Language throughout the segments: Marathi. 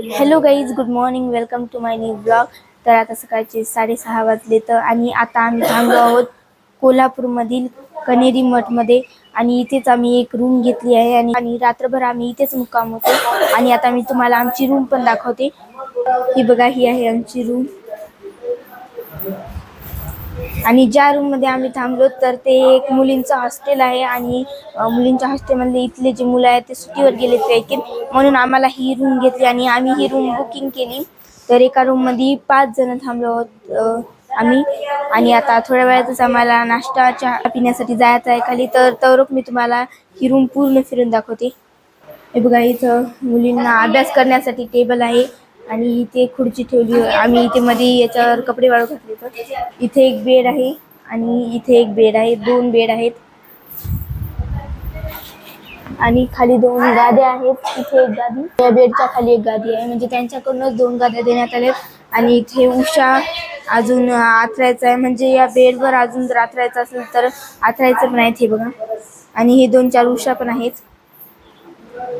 Hello guys good morning welcome to my new blog तर आता सकाळचे साडेसहा वाजले तर आणि आता आम्ही थांबलो आहोत कोल्हापूरमधील कनेरी मठमध्ये. आणि इथेच आम्ही एक रूम घेतली आहे आणि आणि रात्रभर आम्ही इथेच मुक्काम होतो. आणि आता मी तुम्हाला आमची रूम पण दाखवते. ही बघा ही आहे आमची रूम आणि ज्या रूममध्ये आम्ही थांबलो तर ते एक मुलींचं हॉस्टेल आहे आणि मुलींच्या हॉस्टेलमधले इथले जे मुलं आहेत ते सुट्टीवर गेले ते म्हणून आम्हाला ही रूम घेतली आणि आम्ही ही रूम बुकिंग केली. तर एका रूममध्ये पाच जण थांबलो आहोत आम्ही. आणि आता थोड्या वेळातच आम्हाला नाश्ता चहा पिण्यासाठी जायचं आहे खाली. तर तर मी तुम्हाला ही रूम पूर्ण फिरून दाखवते. हे बघा इथं मुलींना अभ्यास करण्यासाठी टेबल आहे. आणि इथे खुर्ची ठेवली आम्ही इथे मध्ये याच्यावर कपडे वाळू घातले तर इथे एक बेड आहे आणि इथे एक बेड आहे. दोन बेड आहेत. आणि खाली दोन गाद्या आहेत. इथे एक गादी. या बेडच्या खाली एक गादी आहे. म्हणजे त्यांच्याकडूनच दोन गाद्या देण्यात आल्यात आणि इथे उषा अजून आथरायचं आहे. म्हणजे या बेडवर अजून जर आथरायचं असेल तर आथरायचं पण आहेत हे बघा. आणि हे दोन चार उषा पण आहेत.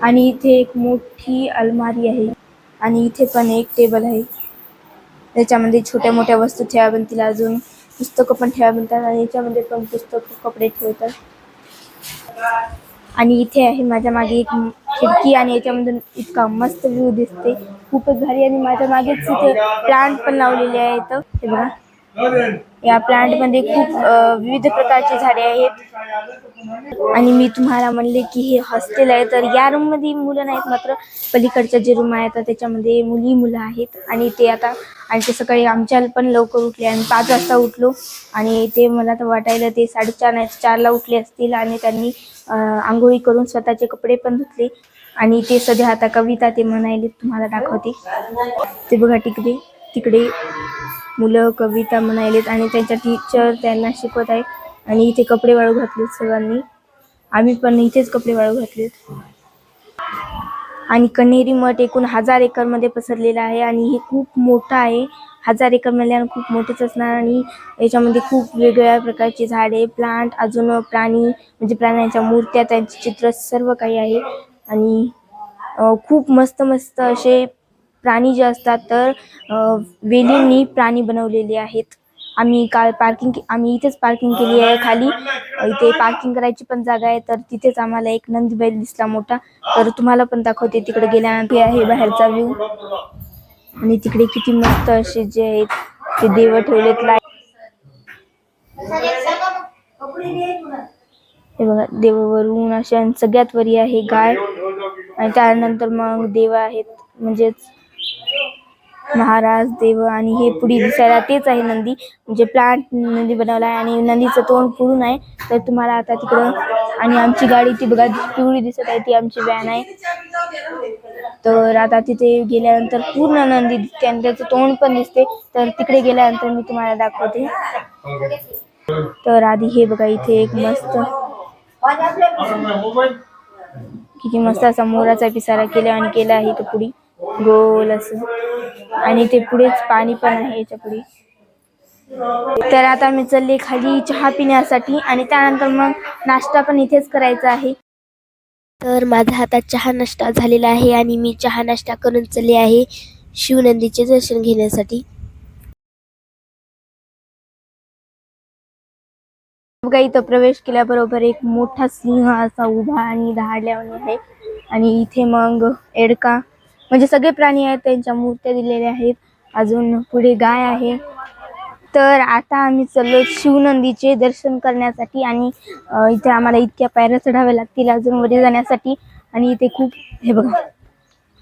आणि इथे एक मोठी अलमारी आहे. आणि इथे पण एक टेबल आहे. त्याच्यामध्ये छोट्या मोठ्या वस्तू ठेवा बनतील अजून. पुस्तकं पण ठेवा बनतात आणि याच्यामध्ये पण पुस्तक कपडे ठेवतात. आणि इथे आहे माझ्या मागे एक खिडकी आणि याच्यामधून इतका मस्त व्ह्यू दिसते. खूपच भारी आणि माझ्या मागेच इथे प्लांट पण लावलेले आहेत. हे बघा. या प्लांटमध्ये खूप विविध प्रकारची झाडे आहेत. आणि मी तुम्हाला म्हणले की हे हॉस्टेल आहे तर या रूममध्ये मुलं नाहीत मात्र. पलीकडच्या जे रूम आहेत तर त्याच्यामध्ये मुली मुलं आहेत. आणि ते आता आणि ते सकाळी आमच्या पण लवकर उठले आणि पाच वाजता उठलो. आणि ते मला तर वाटायला ते साडेचार नाही चारला उठले असतील आणि त्यांनी आंघोळी करून स्वतःचे कपडे पण धुतले. आणि ते सध्या आता कविता ते म्हणायले तुम्हाला दाखवते. ते बघा तिकडे तिकडे मुलं कविता म्हणायलेत आणि त्यांच्या टीचर त्यांना शिकवत आहे. आणि इथे कपडे वाळू घातलेत सर्वांनी आम्ही पण इथेच कपडे वाळू घातलेत. आणि कन्हेरी मठ एकूण हजार एकरमध्ये पसरलेला आहे आणि हे खूप मोठं आहे. हजार एकर म्हणल्यानं खूप मोठेच असणार आणि याच्यामध्ये खूप वेगवेगळ्या प्रकारची झाडे प्लांट अजून प्राणी म्हणजे प्राण्यांच्या मूर्त्या त्यांचे चित्र सर्व काही आहे. आणि खूप मस्त मस्त असे प्राणी जे असतात तर अ, वेलींनी प्राणी बनवलेले आहेत. आम्ही काल पार्किंग आम्ही इथेच पार्किंग केली आहे खाली. इथे पार्किंग करायची पण जागा आहे तर तिथेच आम्हाला एक नंदी बैल दिसला मोठा. तर तुम्हाला पण दाखवते तिकडे गेल्यानंतर आहे बाहेरचा व्ह्यू आणि तिकडे किती मस्त असे जे आहेत ते देव ठेवलेत लाइट हे बघा देवावरून अशा आणि सगळ्यात वरी आहे गाय. आणि त्यानंतर मग देव आहेत म्हणजेच महाराज देव आणि हे पुढे दिसायला तेच आहे नंदी. म्हणजे प्लांट नंदी बनवला आहे आणि नंदीचं तोंड पुरून आहे. तर तुम्हाला आता तिकडं आणि आमची गाडी ती बघा पिवळी दिसत आहे ती आमची व्हॅन आहे. तर आता तिथे गेल्यानंतर पूर्ण नंदी दिसते आणि त्याचं तोंड पण दिसते. तर तिकडे गेल्यानंतर मी तुम्हाला दाखवते. तर आधी हे बघा इथे एक मस्त किती मस्त असा मोराचा पिसारा केला आणि केला आहे तो पुढे. गोल असं. आणि ते पुढेच पाणी पण आहे याच्यापुढे तर आता मी चालले खाली चहा पिण्यासाठी आणि त्यानंतर मग नाश्ता पण इथेच करायचा आहे. तर माझा हातात चहा नाश्ता झालेला आहे आणि मी चहा नाश्ता करून चालले आहे शिवनंदीचे दर्शन घेण्यासाठी. बघा इथं प्रवेश केल्याबरोबर एक मोठा सिंह असा उभा आणि दहाडल्यावानी आहे. आणि इथे मग एडका म्हणजे सगळे प्राणी आहेत त्यांच्या मूर्त्या दिलेल्या आहेत. अजून पुढे गाय आहे. तर आता आम्ही चाललो शिवनंदीचे दर्शन करण्यासाठी आणि इथे आम्हाला इतक्या पायऱ्या चढाव्या लागतील अजून वर जाण्यासाठी. आणि इथे खूप हे बघा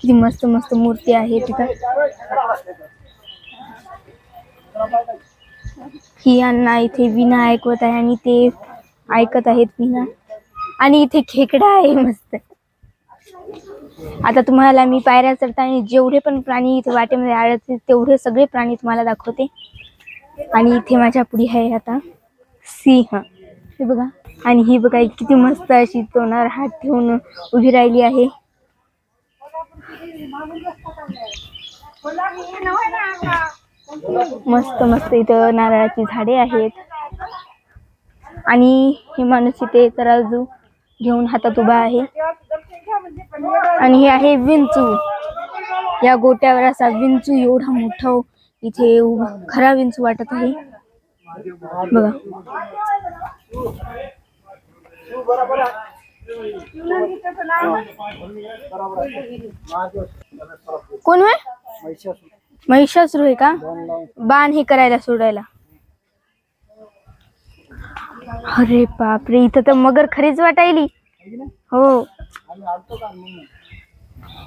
किती मस्त मस्त मूर्ती आहे तिथं. ही यांना इथे विना ऐकवत आहे आणि ते ऐकत आहेत विना आणि इथे खेकडा आहे मस्त. आता तुम्हाला मी पायऱ्या चढताना जेवढे पण प्राणी इथे वाटेमध्ये आढळते तेवढे सगळे प्राणी तुम्हाला दाखवते. आणि इथे माझ्या पुढे आहे आता सिंह. हे बघा. आणि ही बघा किती मस्त अशी तोंडावर हात ठेवून उभी राहिली आहे. मस्त मस्त इथं नारळाची झाडे आहेत. आणि हे माणूस इथे तराजू घेऊन हातात उभा आहे. आणि हे आहे विंचू. या गोट्यावर असा विंचू एवढा मोठा इथे उभा खरा विंचू वाटत आहे. बघा. कोण महिषासुर. आहे का? बाण हे करायला सोडायला. अरे बापरे इथं तर मगर खरीच वाटायली. हो.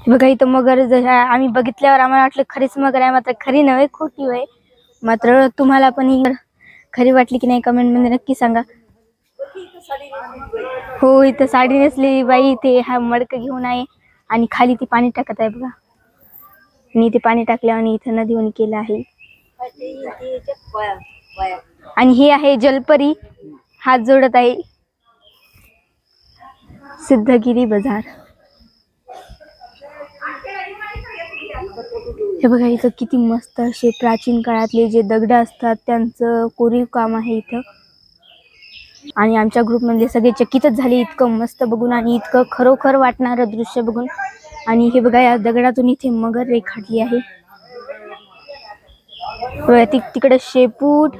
बघा इथं मगर जशा आम्ही बघितल्यावर आम्हाला वाटलं खरीच मगर आहे मात्र खरी नव्हे खोटी होय. मात्र तुम्हाला पण ही खरी वाटली की नाही कमेंटमध्ये नक्की सांगा. हो इथं साडी नेसलेली बाई इथे हा मडक घेऊन आहे आणि खाली ती पाणी टाकत आहे बघा. आणि इथे पाणी टाकल्या आणि इथं नदीवून केलं आहे. आणि हे आहे जलपरी. हात जोडत आहे. सिद्धगिरी बाजार. हे बघा इथं किती मस्त असे प्राचीन काळातले जे दगड असतात त्यांचं कोरीव काम आहे इथं. आणि आमच्या ग्रुपमधले सगळे चकितच झाले इतकं मस्त बघून आणि इतकं खरोखर वाटणारं दृश्य बघून. आणि हे बघा या दगडातून इथे मगर रेखाटली आहे. तिक तिकडे शेपूट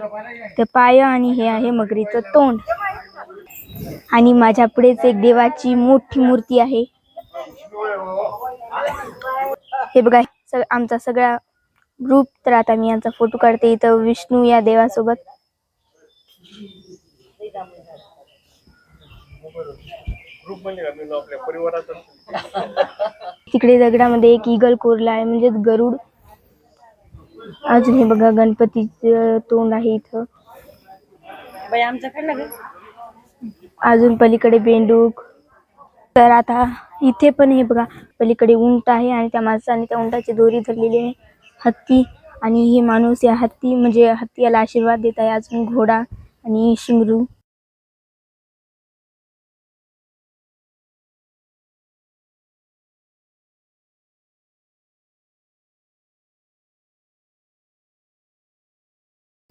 ते पाय आणि हे आहे मगरीचं तोंड. आणि माझ्या पुढेच एक देवाची मोठी मूर्ती आहे. हे बघा सग आमचा सगळा ग्रुप तर आता मी यांचा फोटो काढते इथं विष्णू या देवासोबत. तिकडे दगडामध्ये एक इगल कोरला आहे म्हणजेच गरुड. अजून हे बघा गणपतीचं तोंड आहे इथं. बाई अजून पलीकडे बेंडूक. तर आता इथे पण हे बघा पलीकडे उंट आहे आणि त्या माणसाने त्या उंटाची दोरी धरलेली आहे. हत्ती आणि हे माणूस या हत्ती म्हणजे हत्ती याला आशीर्वाद देत आहे. अजून घोडा आणि शिंगरू.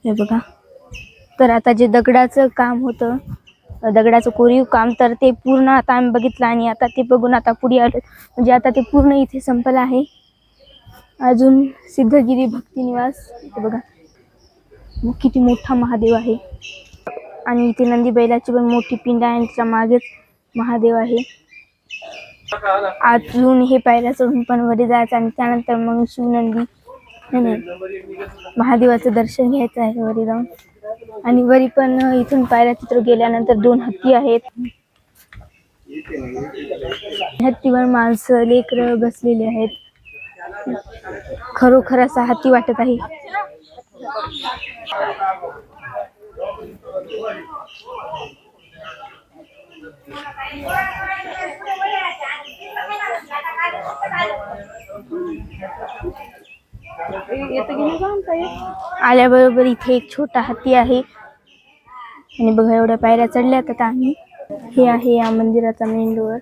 हे बघा. तर आता जे दगडाचं काम होतं दगडाचं कोरीव काम तर ते पूर्ण आता आम्ही बघितलं आणि आता ते बघून आता पुढे आलो. म्हणजे आता ते पूर्ण इथे संपलं आहे. अजून सिद्धगिरी भक्तिनिवास इथे बघा. मग किती मोठा महादेव आहे. आणि इथे नंदी बैलाची पण मोठी पिंड आहे त्याच्या मागेच महादेव आहे. अजून हे पायऱ्या चढून पण वरी जायचं आणि त्यानंतर मग शिवनंदी महादेवाचं दर्शन घ्यायचं आहे वरी जाऊन. आणि वरी पण इथून पायऱ्या तिथं गेल्यानंतर दोन हत्ती आहेत. हत्तीवर माणसं लेकर बसलेले आहेत. खरोखर असा हत्ती वाटत आहे. आल्याबरोबर इथे एक छोटा हत्ती आहे. आणि बघा एवढ्या पायऱ्या चढल्यात आता आम्ही. हे आहे या मंदिराचा मेन डोअर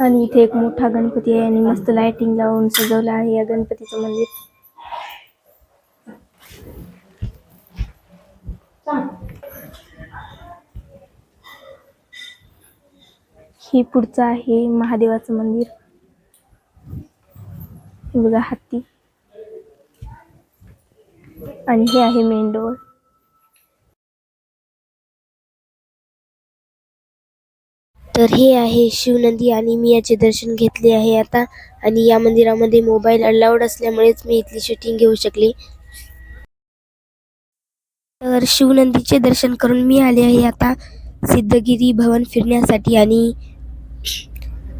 आणि इथे एक मोठा गणपती आहे आणि मस्त लाइटिंग लावून सजवलं आहे या गणपतीचं मंदिर. हे पुढचं आहे महादेवाचं मंदिर. बघा हत्ती. आणि हे आहे मेन डोअर तर हे आहे शिवनंदी आणि मी याचे दर्शन घेतले आहे आता. आणि या मंदिरामध्ये मोबाईल अलाउड असल्यामुळेच मी इथली शूटिंग घेऊ शकले. तर शिवनंदीचे दर्शन करून मी आले आहे आता सिद्धगिरी भवन फिरण्यासाठी आणि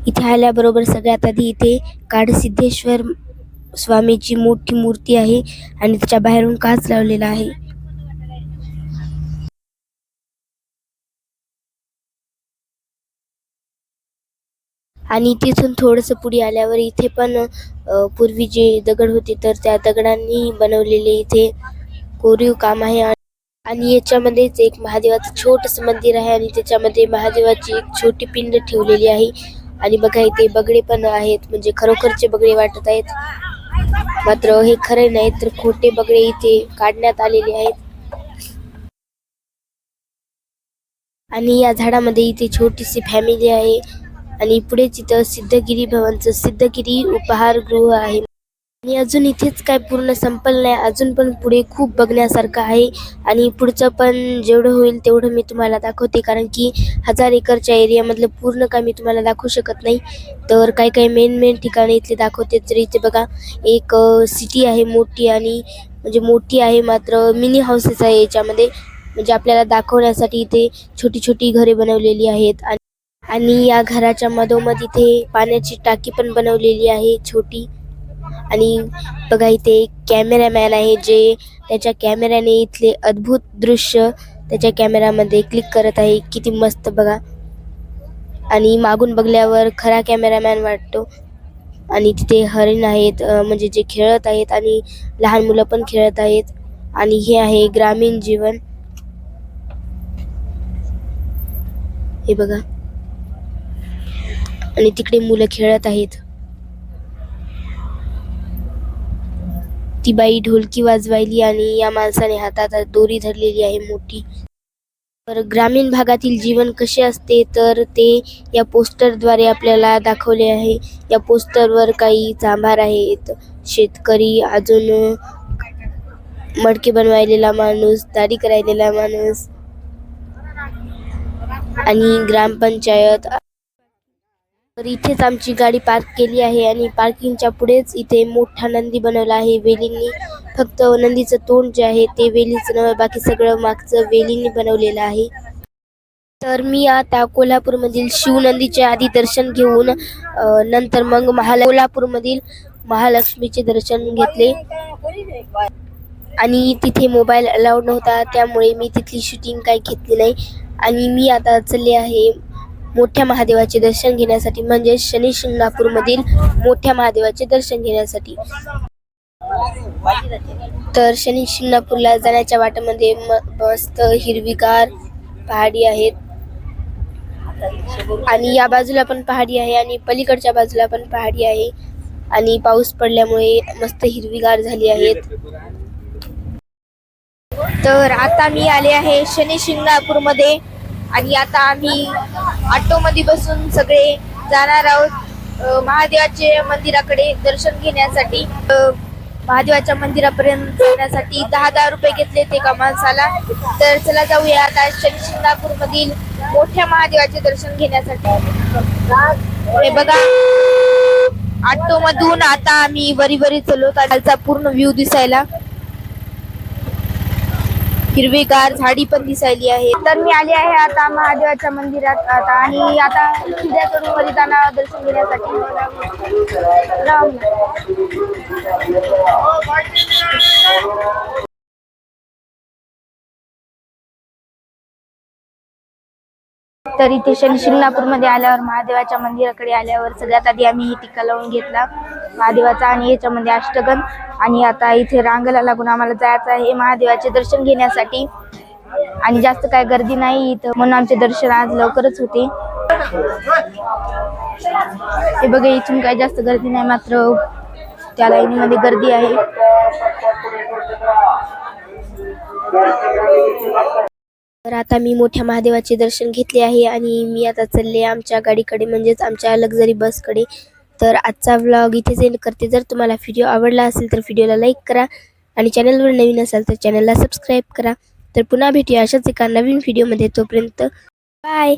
इथे आल्याबरोबर सगळ्यात आधी इथे काडसिद्धेश्वर स्वामीची मोठी मूर्ती आहे आणि त्याच्या बाहेरून काच लावलेला आहे. आणि तिथून थोडंसं पुढे आल्यावर इथे पण अ, पूर्वी जे दगड होते तर त्या दगडांनी बनवलेले इथे कोरीव काम आहे. आणि- याच्यामध्येच एक महादेवाचं छोटस मंदिर आहे आणि त्याच्यामध्ये महादेवाची एक छोटी पिंड ठेवलेली आहे. आणि बघा इथे बगडे पण आहेत. म्हणजे खरोखरचे बगडे वाटत आहेत. मात्र हे खरे नाही तर खोटे बगडे इथे काढण्यात आलेले आहेत. आणि या झाडामध्ये इथे छोटीशी फॅमिली आहे. आणि पुढेच इथं सिद्धगिरी भवनचं सिद्धगिरी उपहारगृह आहे. आणि अजून इथेच काय पूर्ण संपलं नाही. अजून पण पुढे खूप बघण्यासारखं आहे. आणि पुढचं पण जेवढं होईल तेवढं मी तुम्हाला दाखवते. कारण की हजार एकरच्या एरियामधलं पूर्ण काय मी तुम्हाला दाखवू शकत नाही. तर काही काही मेन मेन ठिकाणी इथले दाखवते. तर इथे बघा एक सिटी आहे मोठी आणि म्हणजे मोठी आहे मात्र मिनी हाऊसेस आहे याच्यामध्ये. म्हणजे आपल्याला दाखवण्यासाठी इथे छोटी छोटी घरे बनवलेली आहेत. आणि आणि या घराच्या मधोमध इथे पाण्याची टाकी पण बनवलेली आहे छोटी. आणि बघा इथे एक कॅमेरामॅन आहे जे त्याच्या कॅमेऱ्याने इथले अद्भुत दृश्य त्याच्या कॅमेरामध्ये क्लिक करत आहे. किती मस्त बघा. आणि मागून बघल्यावर खरा कॅमेरामॅन वाटतो. आणि तिथे हरिण आहेत म्हणजे जे खेळत आहेत आणि लहान मुलं पण खेळत आहेत. आणि हे आहे ग्रामीण जीवन. हे बघा. आणि तिकडे मुलं खेळत आहेत. ती बाई ढोलकी वाजवायली आणि या माणसाने हातात दोरी धरलेली आहे मोठी. तर ग्रामीण भागातील जीवन कसे असते तर ते या पोस्टरद्वारे आपल्याला दाखवले आहे. या पोस्टरवर काही चांभार आहेत. शेतकरी अजून मडके बनवायलेला माणूस दाढी करायलेला माणूस आणि ग्रामपंचायत तर इथेच आमची गाडी पार्क केली आहे आणि पार्किंगच्या पुढेच इथे मोठा नंदी बनवला आहे. वेलींनी फक्त नंदीचं तोंड जे आहे ते वेलीचं नव्हे बाकी सगळं मागचं वेलींनी बनवलेलं आहे. तर मी आता कोल्हापूरमधील शिवनंदीचे आधी दर्शन घेऊन नंतर मग महाल कोल्हापूरमधील महालक्ष्मीचे दर्शन घेतले. आणि तिथे मोबाईल अलाउड नव्हता त्यामुळे मी तिथली शूटिंग काही घेतली नाही. आणि मी आता चालले आहे मोठ्या महादेवाचे दर्शन घेण्यासाठी म्हणजे शनी शिंगणापूरमधील मोठ्या महादेवाचे दर्शन घेण्यासाठी. तर शनी शिंगणापूरला जाण्याच्या वाटेमध्ये म मस्त हिरवीगार पहाडी आहेत. आणि या बाजूला पण पहाडी आहे आणि पलीकडच्या बाजूला पण पहाडी आहे. आणि पाऊस पडल्यामुळे मस्त हिरवीगार झाली आहेत. तर आता मी आले आहे शनी शिंगणापूरमध्ये. आणि आता आम्ही ऑटोमध्ये बसून सगळे जाणार आहोत. महादेवाचे मंदिराकडे दर्शन घेण्यासाठी. महादेवाच्या मंदिरापर्यंत जाण्यासाठी दहा दहा रुपये घेतले ते एका माणसाला. तर चला जाऊया. आता शनी शिंगणापूरमधील मोठ्या महादेवाचे दर्शन घेण्यासाठी. हे बघा. ऑटो मधून आता आम्ही वरी वरी चलो त्याचा पूर्ण व्ह्यू दिसायला. हिरवीगार झाडी पण दिसायली आहे. तर मी आले आहे आता महादेवाच्या मंदिरात. आता आणि आता शिड्या करून वरी जाणार दर्शन घेण्यासाठी. तर इथे शनी शिंगणापूरमध्ये आल्यावर महादेवाच्या मंदिराकडे आल्यावर सगळ्यात आधी आम्ही ही टिक्का लावून घेतला. महादेवाचा आणि याच्यामध्ये अष्टगन आणि आता इथे रांगला लागून आम्हाला जायचं आहे. महादेवाचे दर्शन घेण्यासाठी. आणि जास्त काय गर्दी नाही इथं. म्हणून आमचे दर्शन आज लवकरच होते. हे बघा इथून काय जास्त गर्दी नाही मात्र त्या लाईनीमध्ये गर्दी आहे. तर आता मी मोठ्या महादेवाचे दर्शन घेतले आहे आणि मी आता चालले आमच्या गाडीकडे म्हणजेच आमच्या लक्झरी बसकडे तर आजचा व्लॉग इथेच एंड करते. जर तुम्हाला व्हिडिओ आवडला असेल तर व्हिडिओला लाईक करा आणि चॅनलवर नवीन असाल तर चॅनलला सबस्क्राईब करा. तर पुन्हा भेटूया अशाच एका नवीन व्हिडिओमध्ये तोपर्यंत बाय